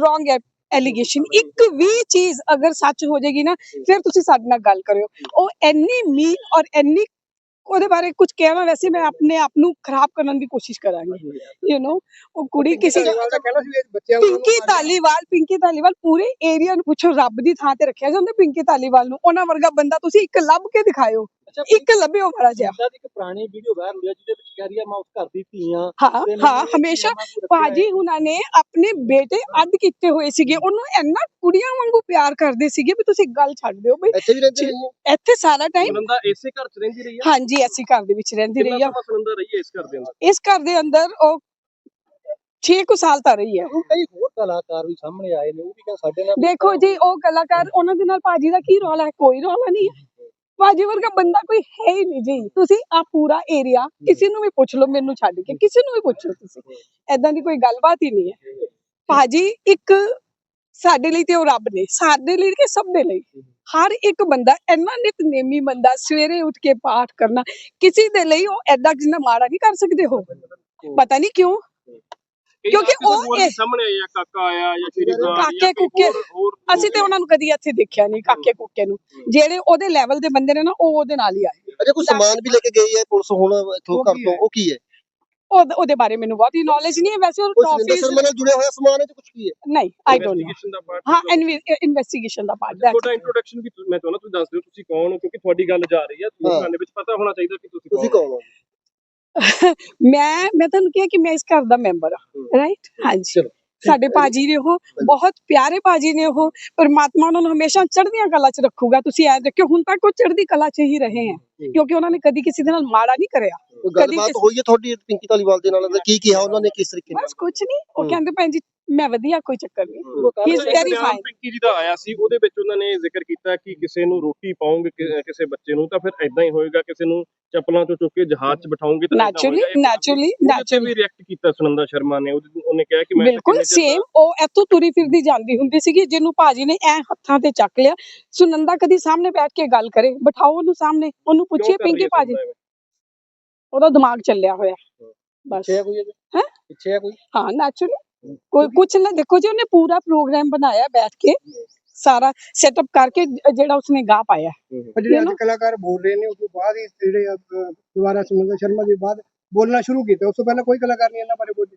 Wrong allegation ਇੱਕ ਵੀ ਚੀਜ਼ ਅਗਰ ਸੱਚ ਹੋ ਜਾਏਗੀ ਨਾ ਫਿਰ ਤੁਸੀਂ ਸਾਡੇ ਨਾਲ ਗੱਲ ਕਰਿਓ। ਉਹ ਇੰਨੀ ਮੀਨ ਔਰ ਇੰਨੀ ਉਹਦੇ ਬਾਰੇ ਕੁਝ ਕਹਿਣਾ ਵੈਸੇ ਮੈਂ ਆਪਣੇ ਆਪ ਨੂੰ ਖਰਾਬ ਕਰਨ ਦੀ ਕੋਸ਼ਿਸ਼ ਕਰਾਂਗੀ। ਯੂ نو ਉਹ ਕੁੜੀ ਕਿਸੇ ਦਾ ਕਹਿਣਾ ਸੀ ਵੀ ਬੱਚਿਆਂ ਨੂੰ ਪਿੰਕੀ ਧਾਲੀਵਾਲ ਪਿੰਕੀ ਧਾਲੀਵਾਲ ਪੂਰੇ ਏਰੀਆ ਨੂੰ ਪੁੱਛੋ ਰੱਬ ਦੀ ਥਾਂ ਤੇ ਰੱਖਿਆ ਜਾਂਦਾ ਪਿੰਕੀ ਧਾਲੀਵਾਲ ਨੂੰ। ਉਹਨਾਂ ਵਰਗਾ ਬੰਦਾ ਤੁਸੀਂ ਇੱਕ ਲੱਭ ਕੇ ਦਿਖਾਇਓ। ਇੱਕ ਲੱਭਿਓ ਮਾੜਾ ਜਿਹਾ। ਦੀ ਇੱਕ ਪੁਰਾਣੀ ਵੀਡੀਓ ਵਾਇਰਲ ਹੋਈ ਹੈ ਜਿਹਦੇ ਵਿੱਚ ਕਹਿ ਰਹੀ ਮੈਂ ਉਸ ਘਰ ਦੀ ਹਾਂ ਤੇ ਮੈਨੂੰ ਹਾਂ ਹਮੇਸ਼ਾ ਰੱਖਿਆ ਹੈ। ਭਾਜੀ ਹੁਣਾਂ ਨੇ ਆਪਣੇ ਬੇਟੇ ਅੱਡ ਕੀਤੇ ਹੋਏ ਸੀਗੇ। ਉਹਨੂੰ ਇੰਨਾ ਕੁੜੀਆਂ ਵਾਂਗੂ ਪਿਆਰ ਕਰਦੇ ਸੀਗੇ ਵੀ ਤੁਸੀਂ ਗੱਲ ਛੱਡ ਦਿਓ ਬਈ। ਇੱਥੇ ਵੀ ਰਹਿੰਦੇ ਰਹੇ ਹੋ? ਇੱਥੇ ਸਾਰਾ ਟਾਈਮ ਸੁਨੰਦਾ ਇਸੇ ਘਰ 'ਚ ਰਹਿੰਦੀ ਰਹੀ ਹੈ ਹਾਂਜੀ ਐਸੀ ਘਰ ਦੇ ਵਿੱਚ ਰਹਿੰਦੀ ਰਹੀ ਆ। ਸਮਾਂ ਸੁਨੰਦਾ ਰਹੀ ਹੈ ਇਸ ਘਰ ਦੇ ਅੰਦਰ? ਇਸ ਘਰ ਦੇ ਅੰਦਰ ਉਹ 6 ਕੁ ਸਾਲ ਤਾਂ ਰਹੀ ਹੈ ਹੁਣ ਕਈ ਹੋਰ ਕਲਾਕਾਰ ਵੀ ਸਾਹਮਣੇ ਆਏ ਨੇ ਉਹ ਵੀ ਕਹਿੰਦੇ ਸਾਡੇ ਨਾਲ ਦੇਖੋ ਜੀ ਉਹ ਕਲਾਕਾਰ ਉਹਨਾਂ ਦੇ ਨਾਲ ਭਾਜੀ ਦਾ ਕੀ ਰੌਲਾ ਹੈ? ਕੋਈ ਰੌਲਾ ਨਹੀਂ ਹੈ। ਭਾਜੀ ਵਰਗਾ ਬੰਦਾ ਕੋਈ ਹੈ ਹੀ ਨਹੀਂ ਜੀ। ਤੁਸੀਂ ਆ ਪੂਰਾ ਏਰੀਆ ਕਿਸੇ ਨੂੰ ਵੀ ਪੁੱਛ ਲਓ, ਮੈਨੂੰ ਛੱਡ ਕੇ ਕਿਸੇ ਨੂੰ ਵੀ ਪੁੱਛੋ ਤੁਸੀਂ। ਐਦਾਂ ਦੀ ਕੋਈ ਗੱਲਬਾਤ ਹੀ ਨਹੀਂ ਹੈ। ਭਾਜੀ, ਇੱਕ ਸਾਡੇ ਲਈ ਤੇ ਉਹ ਰੱਬ ਨੇ, ਸਾਡੇ ਲਈ ਕਿ ਸਭ ਦੇ ਲਈ। ਹਰ ਇੱਕ ਬੰਦਾ, ਇੰਨਾ ਨਿਤਨੇਮੀ ਬੰਦਾ, ਸਵੇਰੇ ਉੱਠ ਕੇ ਪਾਠ ਕਰਨਾ, ਕਿਸੇ ਦੇ ਲਈ ਉਹ ਐਡਾ ਜਿੰਨਾ ਮਾੜਾ ਨਹੀਂ ਕਰ ਸਕਦੇ ਹੋ ਪਤਾ ਨਹੀਂ ਕਿਉਂ ਕਿਉਂਕਿ ਉਹ ਇਹ- ਸਾਹਮਣੇ ਆਇਆ ਕਾਕਾ ਆਇਆ ਜਾਂ ਸ਼੍ਰੀ ਕਾਕੇ ਕੁੱਕੇ ਅਸੀਂ ਤੇ ਉਹਨਾਂ ਨੂੰ ਕਦੀ ਇੱਥੇ ਦੇਖਿਆ ਨਹੀਂ ਕਾਕੇ ਕੁੱਕੇ ਨੂੰ। ਜਿਹੜੇ ਉਹਦੇ ਲੈਵਲ ਦੇ ਬੰਦੇ ਨੇ ਨਾ ਉਹ ਉਹਦੇ ਨਾਲ ਹੀ ਆਏ। ਅਜੇ ਕੋਈ ਸਮਾਨ ਵੀ ਲੈ ਕੇ ਗਈ ਹੈ ਪੁਲਿਸ ਹੁਣ ਇੱਥੋਂ ਘਰ ਤੋਂ? ਹੈ? ਉਹ ਕੀ ਹੈ? ਉਹ ਉਹਦੇ ਬਾਰੇ ਮੈਨੂੰ ਬਹੁਤੀ ਨੌਲੇਜ ਨਹੀਂ ਹੈ। ਵੈਸੇ ਉਹ ਟੌਫੀਜ਼ ਸ਼ਰਮਾ ਨਾਲ ਜੁੜਿਆ ਹੋਇਆ ਸਮਾਨ ਹੈ ਤੇ ਕੁਝ ਕੀ ਹੈ? ਨਹੀਂ ਆਈ ਡੋਨਟ ਨੋ ਇਨਵੈਸਟੀਗੇਸ਼ਨ ਦਾ ਪਾਰਟ ਹਾਂ ਇਨਵੈਸਟੀਗੇਸ਼ਨ ਦਾ ਪਾਰਟ ਤੁਹਾਡਾ ਇੰਟਰੋਡਕਸ਼ਨ ਵੀ ਮੈਂ ਚਾਹੁੰਦਾ ਤੁਸੀਂ ਦੱਸ ਦਿਓ ਤੁਸੀਂ ਕੌਣ ਹੋ? ਕਿਉਂਕਿ ਤੁਹਾਡੀ ਗੱਲ ਜਾ ਰਹੀ ਹੈ। ਹਾਂ। ਲੋਕਾਂ ਦੇ ਵਿੱਚ ਪਤਾ ਹੋਣਾ ਚਾਹੀਦਾ ਕਿ ਤੁਸੀਂ ਤੁਸੀਂ ਕੌਣ ਕੌਣ ਹੋ? ਮੈਂ ਮੈਂ ਤੁਹਾਨੂੰ ਕਿਹਾ ਕਿ ਮੈਂ ਇਸ ਘਰ ਦਾ ਮੈਂਬਰ ਹਾਂ ਰਾਈਟ ਹਾਂਜੀ ਚਲੋ, ਸਾਡੇ ਭਾਜੀ ਨੇ ਉਹ ਬਹੁਤ ਪਿਆਰੇ ਭਾਜੀ ਨੇ ਉਹ ਪਰਮਾਤਮਾ ਉਹਨਾਂ ਨੂੰ ਹਮੇਸ਼ਾ ਚੜ੍ਹਦੀਆਂ ਕਲਾ 'ਚ ਰੱਖੂਗਾ ਤੁਸੀਂ ਐ ਦੇਖਿਓ ਹੁਣ ਤੱਕ ਉਹ ਚੜ੍ਹਦੀ ਕਲਾ 'ਚ ਹੀ ਰਹੇ ਹੈ ਕਿਉਂਕਿ ਉਹਨਾਂ ਨੇ ਕਦੀ ਕਿਸੇ ਦੇ ਨਾਲ ਮਾੜਾ ਨਹੀਂ ਕਰਿਆ। ਕੋਈ ਕਦੀ ਗੱਲਬਾਤ ਹੋਈ ਹੈ ਤੁਹਾਡੀ ਪਿੰਕੀ ਧਾਲੀਵਾਲ ਦੇ ਨਾਲ? ਤੇ ਕੀ ਕਿਹਾ ਉਹਨਾਂ ਨੇ? ਕਿਸ ਤਰੀਕੇ ਨਾਲ? ਬਸ ਕੁਝ ਨਹੀਂ ਉਹ। ਕਹਿੰਦੇ ਭੈਣ ਜੀ ਮੈਂ ਵਧੀਆ ਕੋਈ ਚੱਕਰ ਨਹੀਂ He is very fine. Pinky ਜੀ ਦਾ ਆਇਆ ਸੀ ਉਹਦੇ ਵਿੱਚ ਉਹਨਾਂ ਨੇ ਜ਼ਿਕਰ ਕੀਤਾ ਕਿ ਕਿਸੇ ਨੂੰ ਰੋਟੀ ਪਾਉਂਗੇ ਕਿਸੇ ਬੱਚੇ ਨੂੰ ਤਾਂ ਫਿਰ ਐਦਾਂ ਹੀ ਹੋਏਗਾ ਕਿਸੇ ਨੂੰ ਚੱਪਲਾਂ ਤੋਂ ਚੁੱਕ ਕੇ ਜਹਾਜ਼ 'ਚ ਬਿਠਾਉਂਗੇ ਤਾਂ ਨੈਚੁਰਲੀ ਨੈਚੁਰਲੀ ਨੈਚੁਰਲੀ ਵੀ ਰਿਐਕਟ ਕੀਤਾ ਸੁਨੰਦਾ ਸ਼ਰਮਾ ਨੇ। ਉਹਨੇ ਕਿਹਾ ਕਿ ਮੈਂ ਬਿਲਕੁਲ ਸੇਮ ਉਹ ਇੱਥੋਂ ਤੁਰੀ ਫਿਰਦੀ ਜਾਂਦੀ ਹੁੰਦੀ ਸੀਗੀ ਜਿਹਨੂੰ ਭਾਜੀ ਨੇ ਐ ਹੱਥਾਂ ਤੇ ਚੱਕ ਲਿਆ। ਸੁਨੰਦਾ ਕਦੀ ਸਾਹਮਣੇ ਬੈਠ ਕੇ ਗੱਲ ਕਰੇ ਬਿਠਾਓ ਉਹਨੂੰ ਸਾਹਮਣੇ। ਉਹਨੂੰ ਪੁੱਛੀਏ ਪਿੰਕੀ ਭਾਜੀ? ਉਹਦਾ ਦਿਮਾਗ ਚੱਲਿਆ ਹੋਇਆ। ਬਸ। ਪਿੱਛੇ ਹੈ ਕੋਈ? ਹੈਂ? ਪਿੱਛੇ ਹੈ ਕੋਈ? ਹਾਂ ਨੈਚੁਰਲੀ ਕੋਈ ਕੁਛ ਨਾ ਦੇਖੋ ਜੀ ਉਹਨੇ ਪੂਰਾ ਪ੍ਰੋਗਰਾਮ ਬਣਾਇਆ ਬੈਠ ਕੇ। ਸਾਰਾ ਸੈਟਅਪ ਕਰਕੇ ਜਿਹੜਾ ਉਸਨੇ ਗਾ ਪਾਇਆ। ਪਰ ਜਿਹੜੇ ਅੱਜ? ਕਲਾਕਾਰ ਬੋਲ ਰਹੇ ਨੇ ਉਸ ਤੋਂ ਬਾਅਦ ਹੀ ਜਿਹੜੇ ਦੁਬਾਰਾ ਸੁਮਿੰਦਰ ਸ਼ਰਮਾ ਦੇ ਬਾਅਦ ਬੋਲਣਾ ਸ਼ੁਰੂ ਕੀਤਾ। ਉਸ ਤੋਂ ਪਹਿਲਾਂ ਕੋਈ ਕਲਾਕਾਰ ਨਹੀਂ ਇਹਨਾਂ ਬਾਰੇ ਬੋਲੇ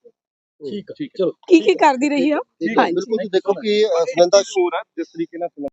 ਠੀਕ ਹੈ, ਚਲੋ। ਕੀ ਕੀ ਕਰਦੀ ਰਹੀ ਆ? ਠੀਕ ਹੈ ਹਾਂਜੀ। ਬਿਲਕੁਲ ਤੁਸੀਂ ਦੇਖੋ ਕਿ ਸੁਨੰਦਾ ਹੋਰ ਹੈ ਜਿਸ ਤਰੀਕੇ ਨਾਲ